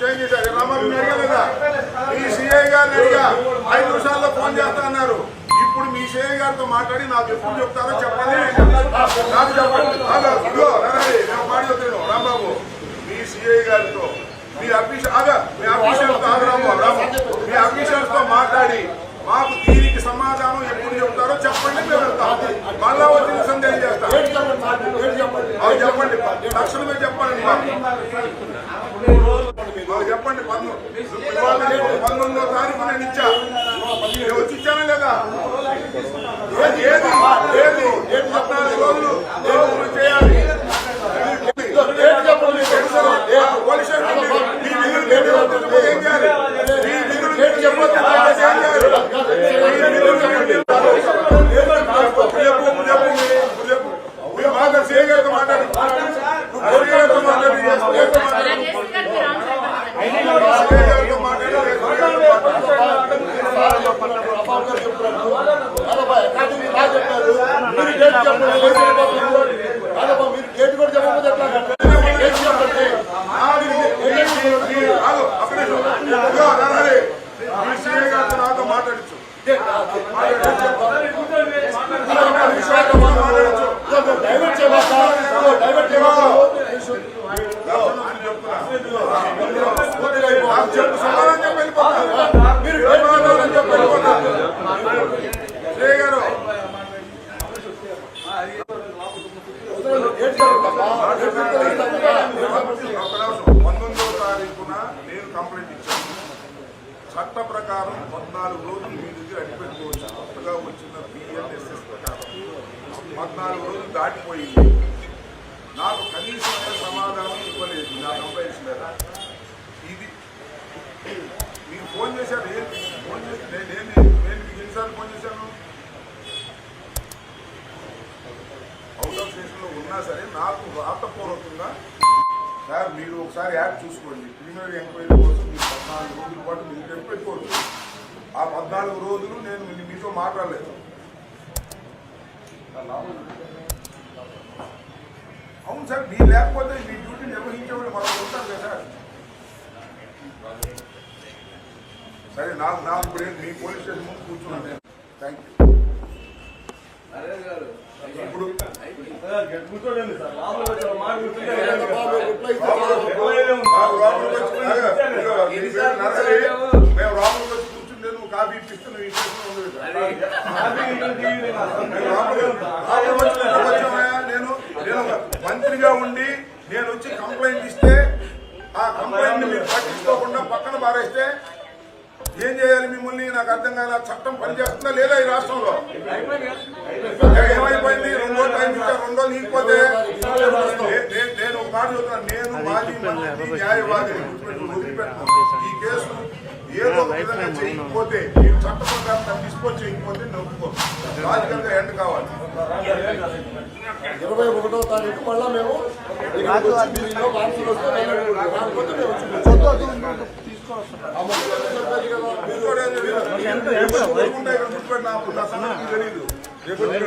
Change చేశారు. రామారావు అడిగా కదా మీ సిఐ గారిని అడిగా. ఐదు నిమిషాల్లో ఫోన్ చేస్తా అన్నారు. ఇప్పుడు మీ సిఐ గారితో మాట్లాడి నాకు ఎప్పుడు చెప్తారో? చెప్పండి. నాకు చెప్పండి. నేను మాట చెప్తాను రాంబాబు మీ సిఐ గారితో మీ అఫీషియల్ ఆగా మీ అఫీషియల్తో ఆగు రాంబాబు రాంబాబు మీ అఫీషియల్స్తో మాట్లాడి. మాకు దీనికి సమాధానం ఎప్పుడు చెప్తారో చెప్పండి మేము వెళ్తాం మళ్ళా వచ్చి నిమిషం తెలియజేస్తాం. అవి చెప్పండి తక్షణమే చెప్పండి ఆగు, ఒక్క నిమిషం. ఇదిగో, రానాలి. మీ సీఏ గారితో నాతో మాట్లాడించు మాట్లాడించు. ఒక్క నిమిషం మాట్లాడించు. నాకు చట్ట ప్రకారం పద్నాలుగు రోజులు మీ దగ్గర అడిపెట్టుకోవచ్చు కొత్తగా వచ్చిన బిఎన్ఎస్ఎస్ ప్రకారం పద్నాలుగు రోజులు దాటిపోయింది. నాకు కనీసమైన సమాధానం ఇవ్వలేదు. నా కంప్లైంట్స్ మీద ఇది మీరు ఫోన్ చేశారు. ఏంటి ఫోన్ చేసి నేను నేను మీకు ఎన్నిసార్లు ఫోన్ చేశాను? అవుట్ ఆఫ్ స్టేషన్లో ఉన్నా సరే నాకు రాతపూర్వకంగా సార్ మీరు ఒకసారి యాప్ చూసుకోండి. ప్రీమియర్ ఎంక్వైరీ కోసం మీరు పద్నాలుగు రోజుల పాటు మీరు పెట్టుకోవచ్చు. ఆ పద్నాలుగు రోజులు నేను మీ- మీతో మాట్లాడలేదు. అవును సార్ మీరు లేకపోతే మీ డ్యూటీ నిర్వహించేవాళ్ళు మనం ఉంటారు కదా సార్. సరే నాకు నాకు మీ పోలీస్ స్టేషన్ ముందు కూర్చున్నాను నేను థ్యాంక్ యూ ఇప్పుడు నాకు లోపలికి వచ్చి ఇదిగో, నీ పేరు నరసరి. మేము లోపలికి వచ్చి కూర్చుంటే నువ్వు కాఫీ కదా. నేను? నేను మంత్రిగా ఉండి నేను వచ్చి కంప్లైంట్ ఇస్తే ఆ కంప్లైంట్ మీరు పట్టించుకోకుండా పక్కన పారేస్తే ఏం చేయాలి మిమ్మల్ని నాకు అర్థం కాల చట్టం పనిచేస్తుందా లేదా ఈ రాష్ట్రంలో నే- నేను ఒక మాట చెప్తున్నాను నేను మాజీ మంత్రి న్యాయవాదిని వదిలిపెట్టను ఈ కేసు ఏదో ఒక విధంగా చేయకపోతే మీరు చట్ట ప్రకారం దాన్ని డిస్పోజ్ చేయకపోతే నొప్పుకో రాజకీయంగా ఎండ్ కావాలి. ఇరవై ఒకటో తారీఖు మళ్ళా మేము ఇక్కడికి వచ్చి మీరు